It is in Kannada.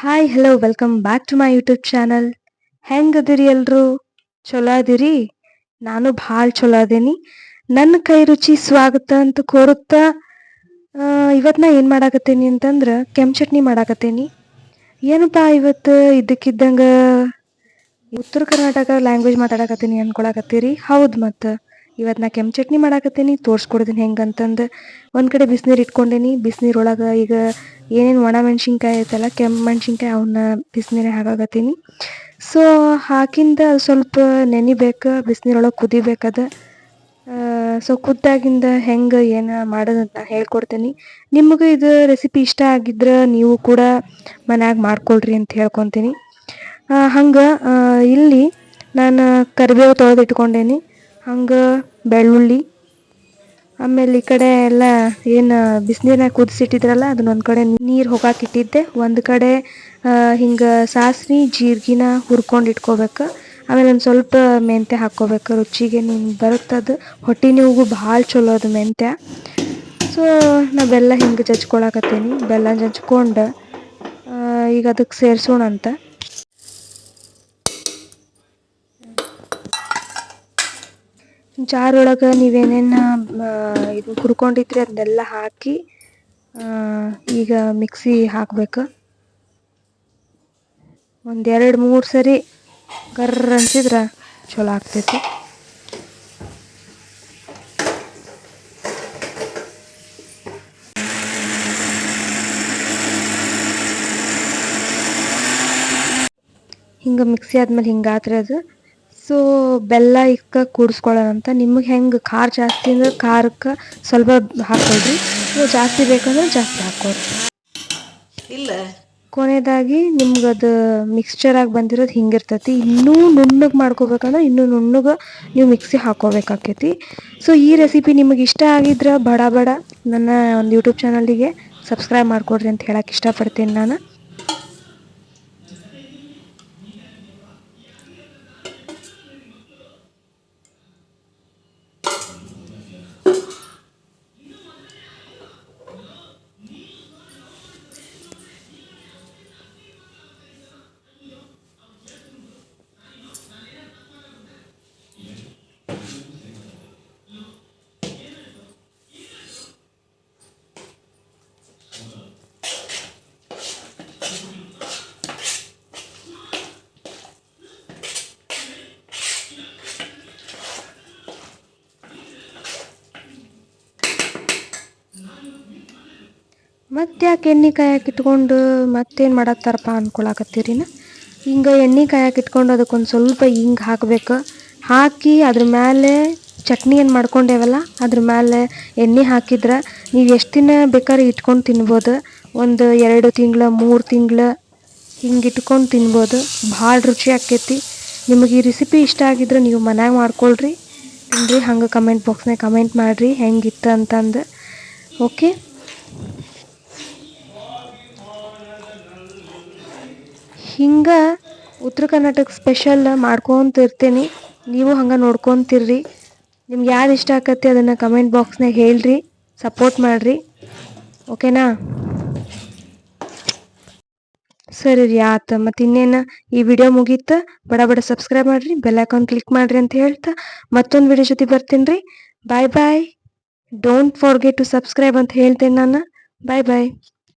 Hi hello welcome back to my YouTube channel ಹೆಂಗದಿರಿ ಎಲ್ರು? ಚಲೋ ಅದಿರಿ? ನಾನು ಭಾಳ ಚಲೋ ಅದೇನಿ. ನನ್ನ ಕೈ ರುಚಿ ಸ್ವಾಗತ ಅಂತ ಕೋರುತ್ತಾ ಇವತ್ತು ನಾ ಏನು ಮಾಡಾಕತ್ತೀನಿ ಅಂತಂದ್ರೆ ಕೆಂಪು ಚಟ್ನಿ ಮಾಡಾಕತ್ತೀನಿ. ಏನಪ್ಪ ಇವತ್ತು ಇದಕ್ಕಿದ್ದಂಗೆ ಉತ್ತರ ಕರ್ನಾಟಕ ಲ್ಯಾಂಗ್ವೇಜ್ ಮಾತಾಡಕತ್ತೀನಿ ಅನ್ಕೊಳಕತ್ತೀರಿ? ಹೌದು ಮತ್ತು. ಇವತ್ತು ನಾ ಕೆಂಪು ಚಟ್ನಿ ಮಾಡಾಕತ್ತೀನಿ, ತೋರಿಸ್ಕೊಡ್ತೀನಿ ಹೆಂಗಂತಂದು. ಒಂದು ಕಡೆ ಬಿಸಿನೀರು ಇಟ್ಕೊಂಡೇನಿ, ಬಿಸಿನೀರೊಳಗೆ ಈಗ ಏನೇನು ಒಣ ಮೆಣಸಿನ್ಕಾಯಿ ಐತಲ್ಲ, ಕೆಂಪು ಮೆಣಸಿನ್ಕಾಯಿ ಅವನ್ನ ಬಿಸಿನೀರೇ ಹಾಕಾಕತ್ತೀನಿ. ಸೊ ಹಾಕಿಂದ ಸ್ವಲ್ಪ ನೆನಿಬೇಕು ಬಿಸಿನೀರೊಳಗೆ ಕುದಿಬೇಕದ ಸೊ ಕುದ್ದಾಗಿಂದ ಹೆಂಗೆ ಏನು ಮಾಡೋದಂತ ಹೇಳ್ಕೊಡ್ತೀನಿ. ನಿಮಗೆ ಇದು ರೆಸಿಪಿ ಇಷ್ಟ ಆಗಿದ್ರೆ ನೀವು ಕೂಡ ಮನ್ಯಾಗ ಮಾಡ್ಕೊಳ್ರಿ ಅಂತ ಹೇಳ್ಕೊತೀನಿ. ಹಂಗೆ ಇಲ್ಲಿ ನಾನು ಕರಿಬೇವು ತೊಳೆದು ಇಟ್ಕೊಂಡೇನಿ. ಹಂಗೆ ಬೆಳ್ಳುಳ್ಳಿ, ಆಮೇಲೆ ಈ ಕಡೆ ಎಲ್ಲ ಏನು ಬಿಸಿನೀರ್ನಾಗ ಕುದಿಸಿಟ್ಟಿದ್ರಲ್ಲ, ಅದನ್ನ ಒಂದು ಕಡೆ ನೀರು ಹೋಗಾಕಿಟ್ಟಿದ್ದೆ. ಒಂದು ಕಡೆ ಹಿಂಗೆ ಸಾಸ್ವೆ, ಜೀರಿಗೆನ ಹುರ್ಕೊಂಡು ಇಟ್ಕೋಬೇಕು. ಆಮೇಲೆ ಒಂದು ಸ್ವಲ್ಪ ಮೆಂತ್ಯ ಹಾಕ್ಕೋಬೇಕು ರುಚಿಗೆ ನಿಮ್ಗೆ ಬರುತ್ತದು ಹೊಟ್ಟೆ ನೀವು ಭಾಳ ಚಲೋ ಅದು ಮೆಂತ್ಯ. ಸೊ ನಾ ಬೆಲ್ಲ ಹಿಂಗೆ ಜಜ್ಕೊಳಕತ್ತೀನಿ. ಬೆಲ್ಲ ಜಜ್ಕೊಂಡು ಈಗ ಅದಕ್ಕೆ ಸೇರಿಸೋಣ ಅಂತ ಜಾರ್ ಒಳಗೆ ನೀವೇನೇನು ಇದು ಹುರ್ಕೊಂಡಿದ್ರಿ ಅದನ್ನೆಲ್ಲ ಹಾಕಿ ಈಗ ಮಿಕ್ಸಿ ಹಾಕಬೇಕು? ಒಂದೆರಡು ಮೂರು ಸರಿ ಕರ್ರ ಅನ್ಸಿದ್ರೆ ಚಲೋ ಆಗ್ತೈತಿ. ಹಿಂಗೆ ಮಿಕ್ಸಿ ಆದ್ಮೇಲೆ ಹಿಂಗಾತ್ರಿ ಅದು. ಸೊ ಬೆಲ್ಲ ಇಕ್ಕ ಕೂಡಿಸ್ಕೊಳ್ಳೋಣ ಅಂತ. ನಿಮಗೆ ಹೆಂಗೆ ಖಾರ ಜಾಸ್ತಿ ಅಂದ್ರೆ ಖಾರಕ್ಕೆ ಸ್ವಲ್ಪ ಹಾಕ್ಕೊಳ್ರಿ ಜಾಸ್ತಿ ಬೇಕಂದ್ರೆ ಜಾಸ್ತಿ ಹಾಕ್ಕೊಳ್ರಿ ಇಲ್ಲ. ಕೊನೆಯದಾಗಿ ನಿಮ್ಗೆ ಅದು ಮಿಕ್ಸ್ಚರ್ ಆಗಿ ಬಂದಿರೋದು ಹಿಂಗಿರ್ತೈತಿ. ಇನ್ನೂ ನುಣ್ಣಗೆ ಮಾಡ್ಕೋಬೇಕಂದ್ರೆ ಇನ್ನೂ ನುಣ್ಣಗೆ ನೀವು ಮಿಕ್ಸಿ ಹಾಕೋಬೇಕಾಕೈತಿ. ಸೊ ಈ ರೆಸಿಪಿ ನಿಮಗೆ ಇಷ್ಟ ಆಗಿದ್ರೆ ಬಡ ಬಡ ನನ್ನ ಒಂದು ಯೂಟ್ಯೂಬ್ ಚಾನಲಿಗೆ ಸಬ್ಸ್ಕ್ರೈಬ್ ಮಾಡಿಕೊಡ್ರಿ ಅಂತ ಹೇಳಕ್ಕೆ ಇಷ್ಟಪಡ್ತೀನಿ ನಾನು. ಮತ್ತೆ ಯಾಕೆ ಎಣ್ಣೆ ಕಾಯಕ್ಕೆ ಇಟ್ಕೊಂಡು ಮತ್ತೇನು ಮಾಡತ್ತಾರಪ್ಪ ಅನ್ಕೊಳಕತ್ತೀರಿನ ಹಿಂಗೆ ಎಣ್ಣೆ ಕಾಯಕ್ಕೆ ಇಟ್ಕೊಂಡು ಅದಕ್ಕೊಂದು ಸ್ವಲ್ಪ ಹಿಂಗೆ ಹಾಕ್ಬೇಕು. ಹಾಕಿ ಅದ್ರ ಮೇಲೆ ಚಟ್ನಿ ಏನು ಮಾಡ್ಕೊಂಡೇವಲ್ಲ, ಅದ್ರ ಮೇಲೆ ಎಣ್ಣೆ ಹಾಕಿದ್ರೆ ನೀವು ಎಷ್ಟು ದಿನ ಬೇಕಾದ್ರೆ ಇಟ್ಕೊಂಡು ತಿನ್ಬೋದು. ಒಂದು ಎರಡು ತಿಂಗಳು, ಮೂರು ತಿಂಗಳು ಹಿಂಗೆ ಇಟ್ಕೊಂಡು ತಿನ್ಬೋದು. ಭಾಳ ರುಚಿ ಆಕೈತಿ ನಿಮಗೆ ಈ ರೆಸಿಪಿ ಇಷ್ಟ ಆಗಿದ್ರೆ ನೀವು ಮನ್ಯಾಗ ಮಾಡ್ಕೊಳ್ರಿ. ತಿನ್ರಿ, ಹಂಗೆ ಕಮೆಂಟ್ ಬಾಕ್ಸ್ನಾಗ ಕಮೆಂಟ್ ಮಾಡಿರಿ ಹೆಂಗಿತ್ತು ಅಂತಂದು. ಓಕೆ ಹಿಂಗೆ ಉತ್ತರ ಕರ್ನಾಟಕ ಸ್ಪೆಷಲ್ ಮಾಡ್ಕೊತಿರ್ತೀನಿ. ನೀವು ಹಂಗೆ ನೋಡ್ಕೊತಿರ್ರಿ. ನಿಮ್ಗೆ ಯಾರು ಇಷ್ಟ ಆಕತಿ ಅದನ್ನು ಕಮೆಂಟ್ ಬಾಕ್ಸ್ನಾಗ ಹೇಳ್ರಿ. ಸಪೋರ್ಟ್ ಮಾಡಿರಿ. ಓಕೆನಾ ಸರಿ ರೀ, ಆತ. ಮತ್ತು ಇನ್ನೇನು? ಈ ವಿಡಿಯೋ ಮುಗೀತು? ಬಡ ಬಡ ಸಬ್ಸ್ಕ್ರೈಬ್ ಮಾಡಿರಿ ಬೆಲ್ ಐಕಾನ್ ಕ್ಲಿಕ್ ಮಾಡಿರಿ ಅಂತ ಹೇಳ್ತಾ ಮತ್ತೊಂದು ವಿಡಿಯೋ ಜೊತೆ ಬರ್ತೀನಿ ರೀ. Bye bye don't forget to subscribe ಅಂತ ಹೇಳ್ತೇನೆ ನಾನು. ಬಾಯ್ ಬಾಯ್